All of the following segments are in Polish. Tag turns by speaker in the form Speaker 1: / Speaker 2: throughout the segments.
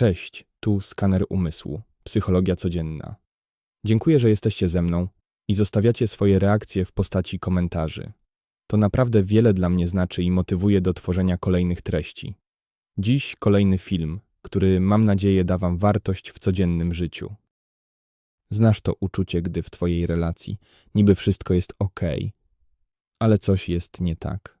Speaker 1: Cześć, tu skaner umysłu, psychologia codzienna. Dziękuję, że jesteście ze mną i zostawiacie swoje reakcje w postaci komentarzy. To naprawdę wiele dla mnie znaczy i motywuje do tworzenia kolejnych treści. Dziś kolejny film, który mam nadzieję da Wam wartość w codziennym życiu. Znasz to uczucie, gdy w Twojej relacji niby wszystko jest ok, ale coś jest nie tak.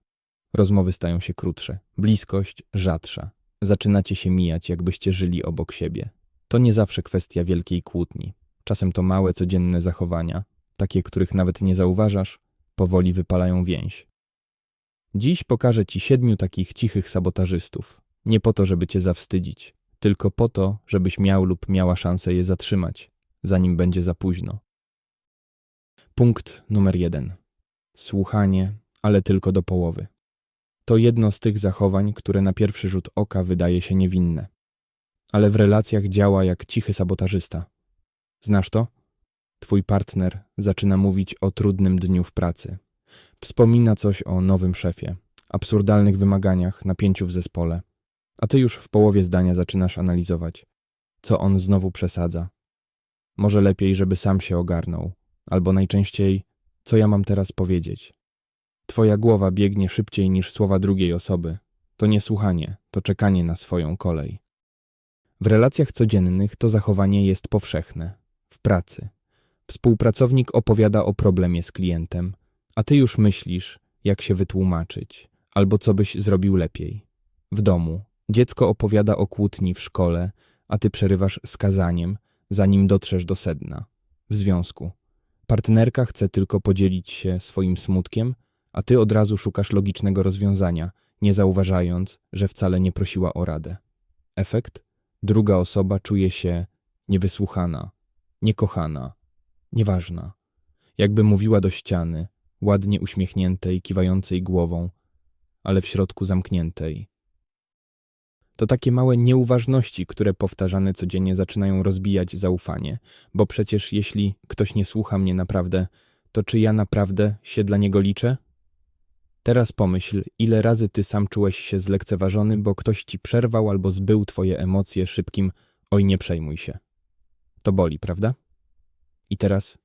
Speaker 1: Rozmowy stają się krótsze, bliskość rzadsza. Zaczynacie się mijać, jakbyście żyli obok siebie. To nie zawsze kwestia wielkiej kłótni. Czasem to małe, codzienne zachowania, takie, których nawet nie zauważasz, powoli wypalają więź. Dziś pokażę Ci siedmiu takich cichych sabotażystów. Nie po to, żeby Cię zawstydzić, tylko po to, żebyś miał lub miała szansę je zatrzymać, zanim będzie za późno. Punkt numer jeden. Słuchanie, ale tylko do połowy. To jedno z tych zachowań, które na pierwszy rzut oka wydaje się niewinne. Ale w relacjach działa jak cichy sabotażysta. Znasz to? Twój partner zaczyna mówić o trudnym dniu w pracy. Wspomina coś o nowym szefie, absurdalnych wymaganiach, napięciu w zespole. A ty już w połowie zdania zaczynasz analizować, co on znowu przesadza. Może lepiej, żeby sam się ogarnął, albo najczęściej, co ja mam teraz powiedzieć. Twoja głowa biegnie szybciej niż słowa drugiej osoby. To nie słuchanie, to czekanie na swoją kolej. W relacjach codziennych to zachowanie jest powszechne. W pracy. Współpracownik opowiada o problemie z klientem, a ty już myślisz, jak się wytłumaczyć, albo co byś zrobił lepiej. W domu dziecko opowiada o kłótni w szkole, a ty przerywasz skazaniem, zanim dotrzesz do sedna. W związku. Partnerka chce tylko podzielić się swoim smutkiem, a ty od razu szukasz logicznego rozwiązania, nie zauważając, że wcale nie prosiła o radę. Efekt? Druga osoba czuje się niewysłuchana, niekochana, nieważna. Jakby mówiła do ściany, ładnie uśmiechniętej, kiwającej głową, ale w środku zamkniętej. To takie małe nieuważności, które powtarzane codziennie zaczynają rozbijać zaufanie, bo przecież jeśli ktoś nie słucha mnie naprawdę, to czy ja naprawdę się dla niego liczę? Teraz pomyśl, ile razy ty sam czułeś się zlekceważony, bo ktoś ci przerwał albo zbył twoje emocje szybkim oj nie przejmuj się. To boli, prawda? I teraz,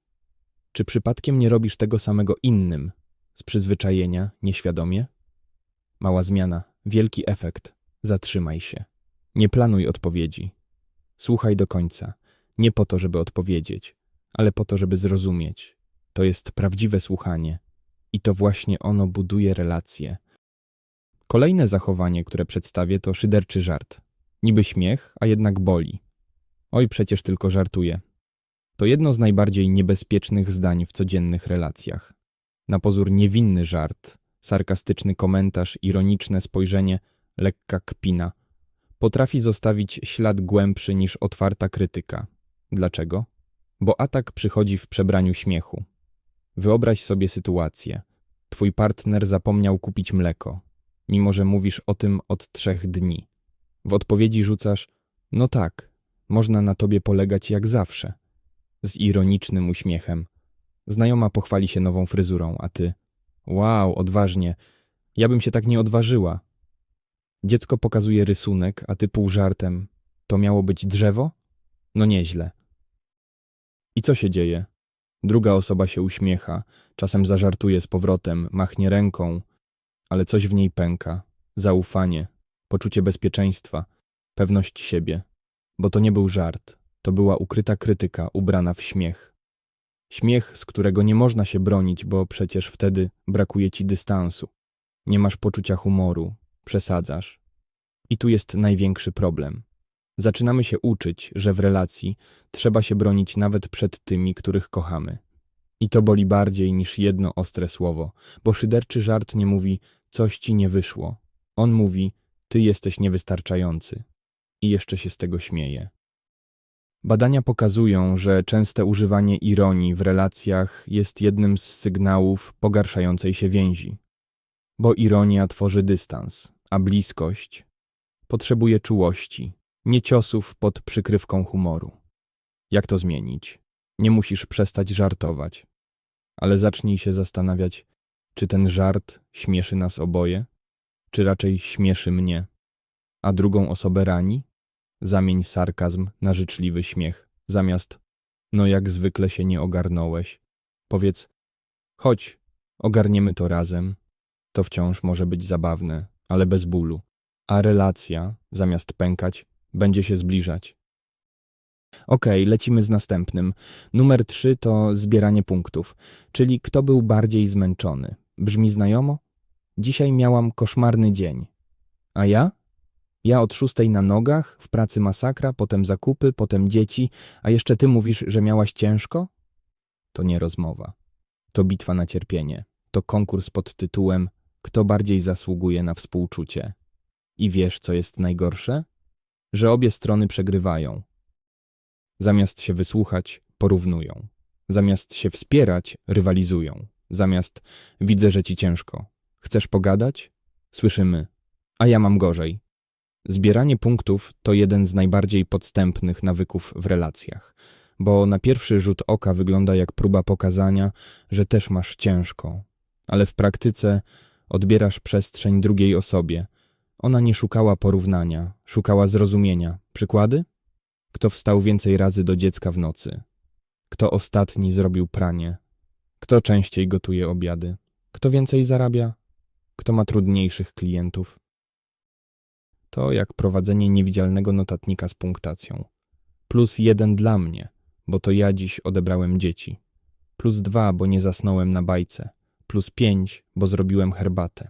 Speaker 1: czy przypadkiem nie robisz tego samego innym, z przyzwyczajenia, nieświadomie? Mała zmiana, wielki efekt. Zatrzymaj się. Nie planuj odpowiedzi. Słuchaj do końca. Nie po to, żeby odpowiedzieć, ale po to, żeby zrozumieć. To jest prawdziwe słuchanie i to właśnie ono buduje relacje. Kolejne zachowanie, które przedstawię, to szyderczy żart. Niby śmiech, a jednak boli. Oj, przecież tylko żartuję. To jedno z najbardziej niebezpiecznych zdań w codziennych relacjach. Na pozór niewinny żart, sarkastyczny komentarz, ironiczne spojrzenie, lekka kpina potrafi zostawić ślad głębszy niż otwarta krytyka. Dlaczego? Bo atak przychodzi w przebraniu śmiechu. Wyobraź sobie sytuację. Twój partner zapomniał kupić mleko, mimo że mówisz o tym od trzech dni. W odpowiedzi rzucasz: No tak, można na tobie polegać jak zawsze. Z ironicznym uśmiechem. Znajoma pochwali się nową fryzurą, a ty: Wow, odważnie. Ja bym się tak nie odważyła. Dziecko pokazuje rysunek, a ty pół żartem. To miało być drzewo? No nieźle. I co się dzieje? Druga osoba się uśmiecha, czasem zażartuje z powrotem, machnie ręką, ale coś w niej pęka. Zaufanie, poczucie bezpieczeństwa, pewność siebie. Bo to nie był żart, to była ukryta krytyka ubrana w śmiech. Śmiech, z którego nie można się bronić, bo przecież wtedy brakuje ci dystansu. Nie masz poczucia humoru, przesadzasz. I tu jest największy problem. Zaczynamy się uczyć, że w relacji trzeba się bronić nawet przed tymi, których kochamy. I to boli bardziej niż jedno ostre słowo, bo szyderczy żart nie mówi coś ci nie wyszło. On mówi ty jesteś niewystarczający. I jeszcze się z tego śmieje. Badania pokazują, że częste używanie ironii w relacjach jest jednym z sygnałów pogarszającej się więzi. Bo ironia tworzy dystans, a bliskość potrzebuje czułości, nie ciosów pod przykrywką humoru. Jak to zmienić? Nie musisz przestać żartować, ale zacznij się zastanawiać, czy ten żart śmieszy nas oboje, czy raczej śmieszy mnie, a drugą osobę rani? Zamień sarkazm na życzliwy śmiech. Zamiast no jak zwykle się nie ogarnąłeś. Powiedz chodź, ogarniemy to razem. To wciąż może być zabawne, ale bez bólu. A relacja, zamiast pękać, będzie się zbliżać. Okej, lecimy z następnym. Numer trzy to zbieranie punktów, czyli kto był bardziej zmęczony. Brzmi znajomo? Dzisiaj miałam koszmarny dzień. A ja? Ja od szóstej na nogach, w pracy masakra, potem zakupy, potem dzieci, a jeszcze ty mówisz, że miałaś ciężko? To nie rozmowa. To bitwa na cierpienie. To konkurs pod tytułem Kto bardziej zasługuje na współczucie. I wiesz, co jest najgorsze? Że obie strony przegrywają. Zamiast się wysłuchać, porównują. Zamiast się wspierać, rywalizują. Zamiast widzę, że ci ciężko. Chcesz pogadać? Słyszymy. A ja mam gorzej. Zbieranie punktów to jeden z najbardziej podstępnych nawyków w relacjach, bo na pierwszy rzut oka wygląda jak próba pokazania, że też masz ciężko, ale w praktyce odbierasz przestrzeń drugiej osobie. Ona nie szukała porównania, szukała zrozumienia. Przykłady? Kto wstał więcej razy do dziecka w nocy? Kto ostatni zrobił pranie? Kto częściej gotuje obiady? Kto więcej zarabia? Kto ma trudniejszych klientów? To jak prowadzenie niewidzialnego notatnika z punktacją. Plus jeden dla mnie, bo to ja dziś odebrałem dzieci. Plus dwa, bo nie zasnąłem na bajce. Plus pięć, bo zrobiłem herbatę.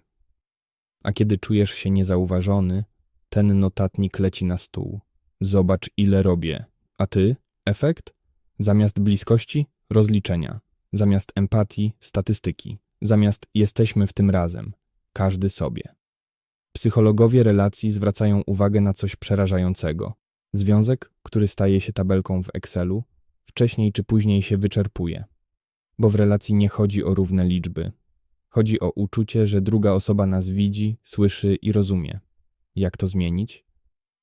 Speaker 1: A kiedy czujesz się niezauważony, ten notatnik leci na stół. Zobacz, ile robię. A ty? Efekt? Zamiast bliskości rozliczenia. Zamiast empatii statystyki. Zamiast jesteśmy w tym razem. Każdy sobie. Psychologowie relacji zwracają uwagę na coś przerażającego. Związek, który staje się tabelką w Excelu, wcześniej czy później się wyczerpuje. Bo w relacji nie chodzi o równe liczby. Chodzi o uczucie, że druga osoba nas widzi, słyszy i rozumie. Jak to zmienić?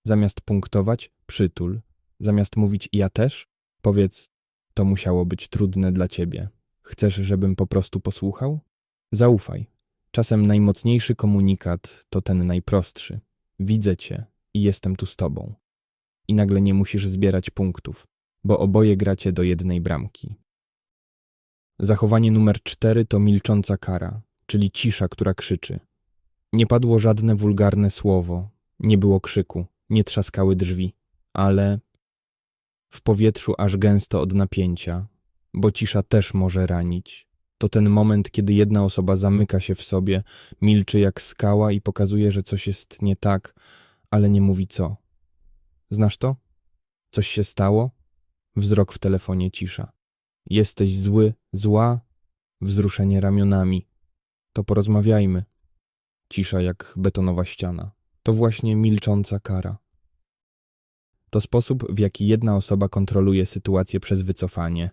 Speaker 1: Zamiast punktować, przytul. Zamiast mówić ja też, powiedz to musiało być trudne dla ciebie. Chcesz, żebym po prostu posłuchał? Zaufaj. Czasem najmocniejszy komunikat to ten najprostszy. Widzę cię i jestem tu z tobą. I nagle nie musisz zbierać punktów, bo oboje gracie do jednej bramki. Zachowanie numer cztery to milcząca kara, czyli cisza, która krzyczy. Nie padło żadne wulgarne słowo, nie było krzyku, nie trzaskały drzwi, ale w powietrzu aż gęsto od napięcia, bo cisza też może ranić. To ten moment, kiedy jedna osoba zamyka się w sobie, milczy jak skała i pokazuje, że coś jest nie tak, ale nie mówi co. Znasz to? Coś się stało? Wzrok w telefonie cisza. Jesteś zły, zła? Wzruszenie ramionami. To porozmawiajmy. Cisza jak betonowa ściana. To właśnie milcząca kara. To sposób, w jaki jedna osoba kontroluje sytuację przez wycofanie.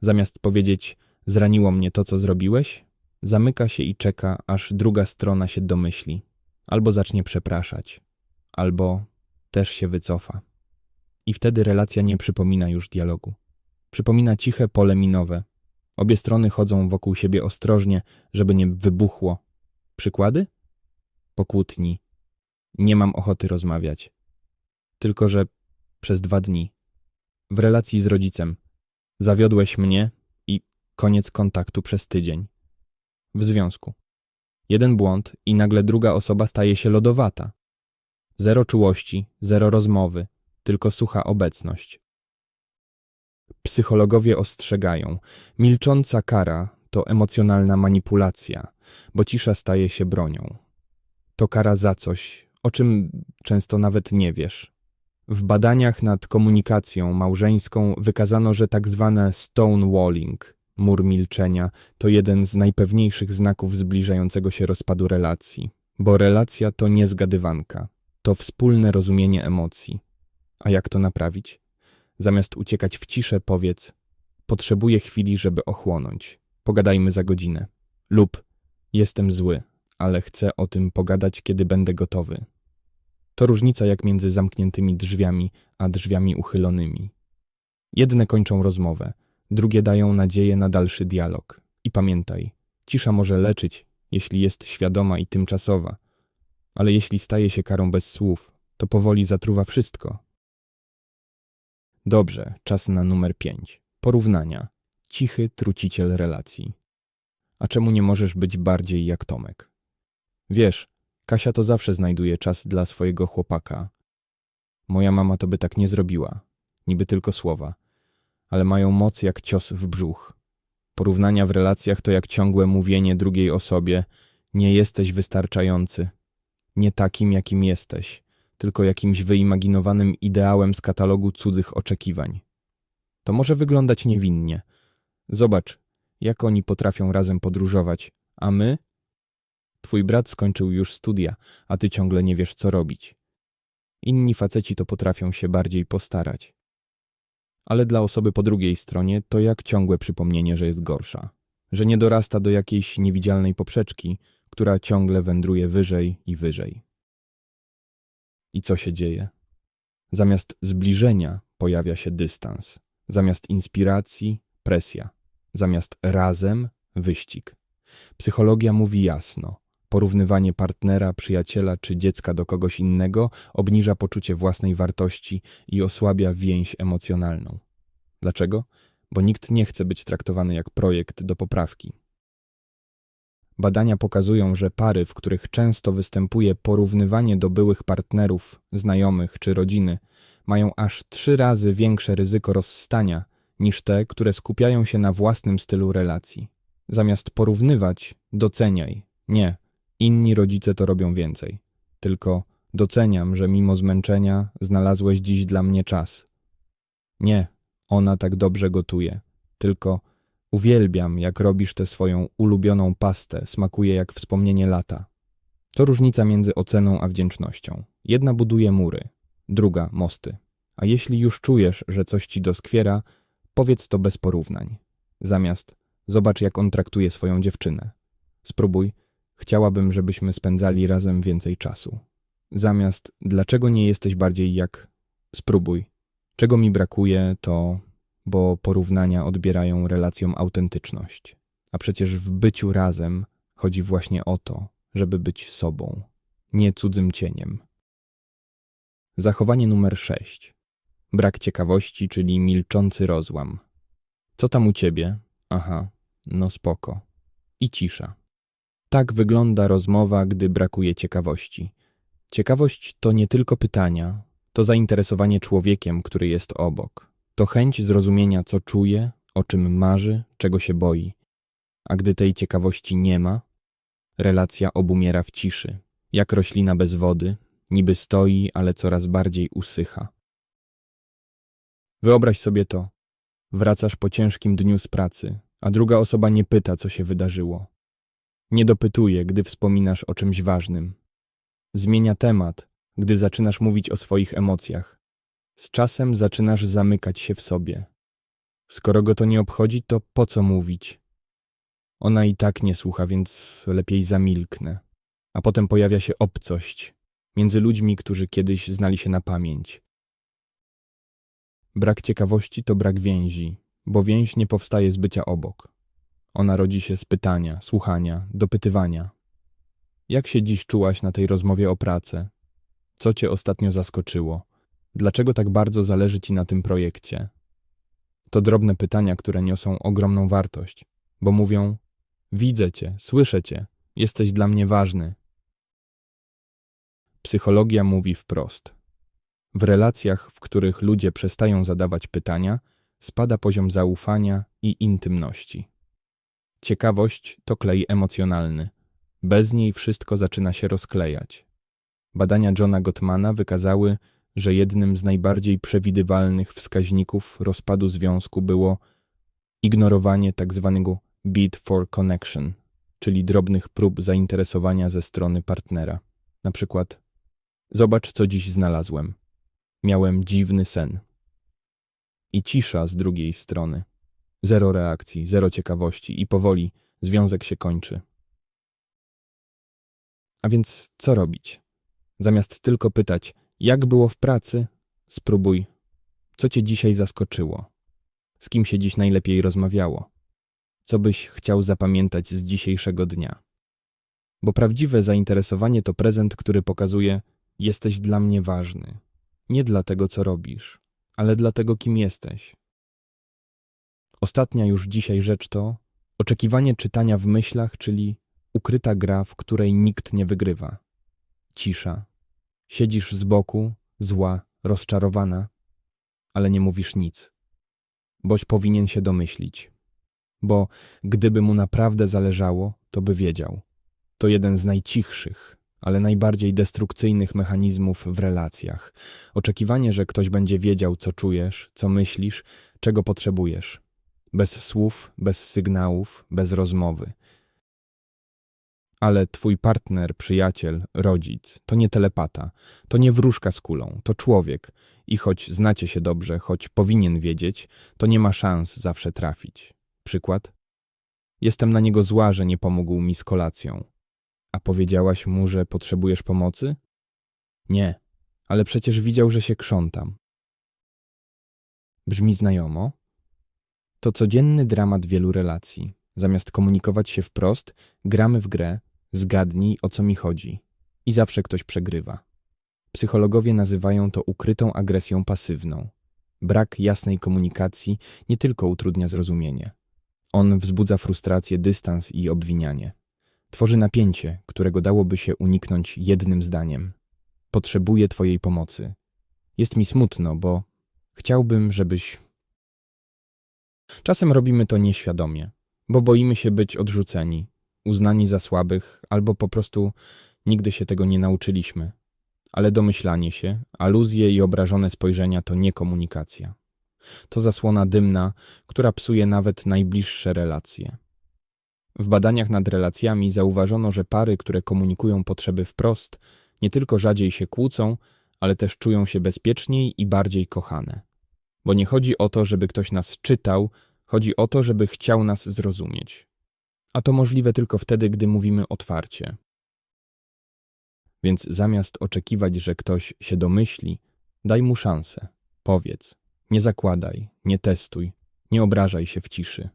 Speaker 1: Zamiast powiedzieć, zraniło mnie to, co zrobiłeś, zamyka się i czeka, aż druga strona się domyśli. Albo zacznie przepraszać, albo też się wycofa. I wtedy relacja nie przypomina już dialogu. Przypomina ciche pole minowe. Obie strony chodzą wokół siebie ostrożnie, żeby nie wybuchło. Przykłady? Po kłótni. Nie mam ochoty rozmawiać. Tylko, że przez dwa dni. W relacji z rodzicem. Zawiodłeś mnie i koniec kontaktu przez tydzień. W związku. Jeden błąd i nagle druga osoba staje się lodowata. Zero czułości, zero rozmowy, tylko sucha obecność. Psychologowie ostrzegają, milcząca kara to emocjonalna manipulacja, bo cisza staje się bronią. To kara za coś, o czym często nawet nie wiesz. W badaniach nad komunikacją małżeńską wykazano, że tak zwane stonewalling, mur milczenia, to jeden z najpewniejszych znaków zbliżającego się rozpadu relacji. Bo relacja to nie zgadywanka, to wspólne rozumienie emocji. A jak to naprawić? Zamiast uciekać w ciszę, powiedz: Potrzebuję chwili, żeby ochłonąć. Pogadajmy za godzinę. Lub jestem zły, ale chcę o tym pogadać, kiedy będę gotowy. To różnica jak między zamkniętymi drzwiami a drzwiami uchylonymi. Jedne kończą rozmowę, drugie dają nadzieję na dalszy dialog. I pamiętaj, cisza może leczyć, jeśli jest świadoma i tymczasowa, ale jeśli staje się karą bez słów, to powoli zatruwa wszystko. Dobrze, czas na numer 5. Porównania. Cichy truciciel relacji. A czemu nie możesz być bardziej jak Tomek? Wiesz, Kasia to zawsze znajduje czas dla swojego chłopaka. Moja mama to by tak nie zrobiła. Niby tylko słowa. Ale mają moc jak cios w brzuch. Porównania w relacjach to jak ciągłe mówienie drugiej osobie nie jesteś wystarczający. Nie takim, jakim jesteś, tylko jakimś wyimaginowanym ideałem z katalogu cudzych oczekiwań. To może wyglądać niewinnie. Zobacz, jak oni potrafią razem podróżować, a my? Twój brat skończył już studia, a ty ciągle nie wiesz, co robić. Inni faceci to potrafią się bardziej postarać. Ale dla osoby po drugiej stronie to jak ciągłe przypomnienie, że jest gorsza, że nie dorasta do jakiejś niewidzialnej poprzeczki, która ciągle wędruje wyżej i wyżej. I co się dzieje? Zamiast zbliżenia pojawia się dystans, zamiast inspiracji presja, zamiast razem wyścig. Psychologia mówi jasno. Porównywanie partnera, przyjaciela czy dziecka do kogoś innego obniża poczucie własnej wartości i osłabia więź emocjonalną. Dlaczego? Bo nikt nie chce być traktowany jak projekt do poprawki. Badania pokazują, że pary, w których często występuje porównywanie do byłych partnerów, znajomych czy rodziny, mają aż trzy razy większe ryzyko rozstania niż te, które skupiają się na własnym stylu relacji. Zamiast porównywać, doceniaj. Nie, inni rodzice to robią więcej. Tylko doceniam, że mimo zmęczenia znalazłeś dziś dla mnie czas. Nie, ona tak dobrze gotuje. Tylko uwielbiam, jak robisz tę swoją ulubioną pastę, smakuje jak wspomnienie lata. To różnica między oceną a wdzięcznością. Jedna buduje mury, druga mosty. A jeśli już czujesz, że coś ci doskwiera, powiedz to bez porównań. Zamiast zobacz, jak on traktuje swoją dziewczynę. Spróbuj, chciałabym, żebyśmy spędzali razem więcej czasu. Zamiast dlaczego nie jesteś bardziej jak spróbuj. Czego mi brakuje, to bo porównania odbierają relacjom autentyczność. A przecież w byciu razem chodzi właśnie o to, żeby być sobą, nie cudzym cieniem. Zachowanie numer 6. Brak ciekawości, czyli milczący rozłam. Co tam u ciebie? Aha, no spoko. I cisza. Tak wygląda rozmowa, gdy brakuje ciekawości. Ciekawość to nie tylko pytania, to zainteresowanie człowiekiem, który jest obok. To chęć zrozumienia, co czuje, o czym marzy, czego się boi. A gdy tej ciekawości nie ma, relacja obumiera w ciszy, jak roślina bez wody, niby stoi, ale coraz bardziej usycha. Wyobraź sobie to. Wracasz po ciężkim dniu z pracy, a druga osoba nie pyta, co się wydarzyło. Nie dopytuje, gdy wspominasz o czymś ważnym. Zmienia temat, gdy zaczynasz mówić o swoich emocjach. Z czasem zaczynasz zamykać się w sobie. Skoro go to nie obchodzi, to po co mówić? Ona i tak nie słucha, więc lepiej zamilknę. A potem pojawia się obcość między ludźmi, którzy kiedyś znali się na pamięć. Brak ciekawości to brak więzi, bo więź nie powstaje z bycia obok. Ona rodzi się z pytania, słuchania, dopytywania. Jak się dziś czułaś na tej rozmowie o pracę? Co cię ostatnio zaskoczyło? Dlaczego tak bardzo zależy ci na tym projekcie? To drobne pytania, które niosą ogromną wartość, bo mówią: Widzę cię, słyszę cię, jesteś dla mnie ważny. Psychologia mówi wprost: w relacjach, w których ludzie przestają zadawać pytania, spada poziom zaufania i intymności. Ciekawość to klej emocjonalny. Bez niej wszystko zaczyna się rozklejać. Badania Johna Gottmana wykazały, że jednym z najbardziej przewidywalnych wskaźników rozpadu związku było ignorowanie tzw. Tak beat for connection, czyli drobnych prób zainteresowania ze strony partnera. Na przykład, zobacz, co dziś znalazłem. Miałem dziwny sen. I cisza z drugiej strony. Zero reakcji, zero ciekawości i powoli związek się kończy. A więc co robić? Zamiast tylko pytać, jak było w pracy, spróbuj, co cię dzisiaj zaskoczyło, z kim się dziś najlepiej rozmawiało, co byś chciał zapamiętać z dzisiejszego dnia. Bo prawdziwe zainteresowanie to prezent, który pokazuje: Jesteś dla mnie ważny, nie dla tego, co robisz, ale dla tego, kim jesteś. Ostatnia już dzisiaj rzecz to oczekiwanie czytania w myślach, czyli ukryta gra, w której nikt nie wygrywa. Cisza. Siedzisz z boku, zła, rozczarowana, ale nie mówisz nic. Boś powinien się domyślić. Bo gdyby mu naprawdę zależało, to by wiedział. To jeden z najcichszych, ale najbardziej destrukcyjnych mechanizmów w relacjach. Oczekiwanie, że ktoś będzie wiedział, co czujesz, co myślisz, czego potrzebujesz. Bez słów, bez sygnałów, bez rozmowy. Ale twój partner, przyjaciel, rodzic to nie telepata, to nie wróżka z kulą, to człowiek i choć znacie się dobrze, choć powinien wiedzieć, to nie ma szans zawsze trafić. Przykład? Jestem na niego zła, że nie pomógł mi z kolacją. A powiedziałaś mu, że potrzebujesz pomocy? Nie, ale przecież widział, że się krzątam. Brzmi znajomo? To codzienny dramat wielu relacji. Zamiast komunikować się wprost, gramy w grę, zgadnij o co mi chodzi. I zawsze ktoś przegrywa. Psychologowie nazywają to ukrytą agresją pasywną. Brak jasnej komunikacji nie tylko utrudnia zrozumienie. On wzbudza frustrację, dystans i obwinianie. Tworzy napięcie, którego dałoby się uniknąć jednym zdaniem. Potrzebuję Twojej pomocy. Jest mi smutno, bo chciałbym, żebyś. Czasem robimy to nieświadomie, bo boimy się być odrzuceni, uznani za słabych, albo po prostu nigdy się tego nie nauczyliśmy. Ale domyślanie się, aluzje i obrażone spojrzenia to nie komunikacja. To zasłona dymna, która psuje nawet najbliższe relacje. W badaniach nad relacjami zauważono, że pary, które komunikują potrzeby wprost, nie tylko rzadziej się kłócą, ale też czują się bezpieczniej i bardziej kochane. Bo nie chodzi o to, żeby ktoś nas czytał, chodzi o to, żeby chciał nas zrozumieć. A to możliwe tylko wtedy, gdy mówimy otwarcie. Więc zamiast oczekiwać, że ktoś się domyśli, daj mu szansę. Powiedz. Nie zakładaj, nie testuj, nie obrażaj się w ciszy.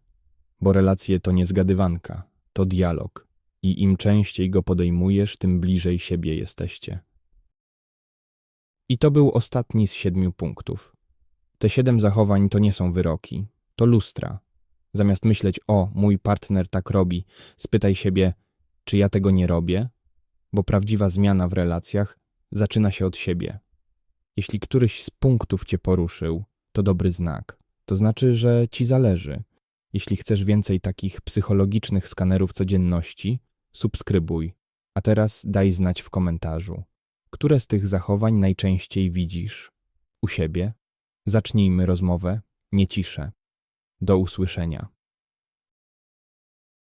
Speaker 1: Bo relacje to nie zgadywanka, to dialog. I im częściej go podejmujesz, tym bliżej siebie jesteście. I to był ostatni z siedmiu punktów. Te siedem zachowań to nie są wyroki, to lustra. Zamiast myśleć, o, mój partner tak robi, spytaj siebie, czy ja tego nie robię? Bo prawdziwa zmiana w relacjach zaczyna się od siebie. Jeśli któryś z punktów cię poruszył, to dobry znak. To znaczy, że ci zależy. Jeśli chcesz więcej takich psychologicznych skanerów codzienności, subskrybuj. A teraz daj znać w komentarzu, które z tych zachowań najczęściej widzisz u siebie. Zacznijmy rozmowę, nie ciszę. Do usłyszenia.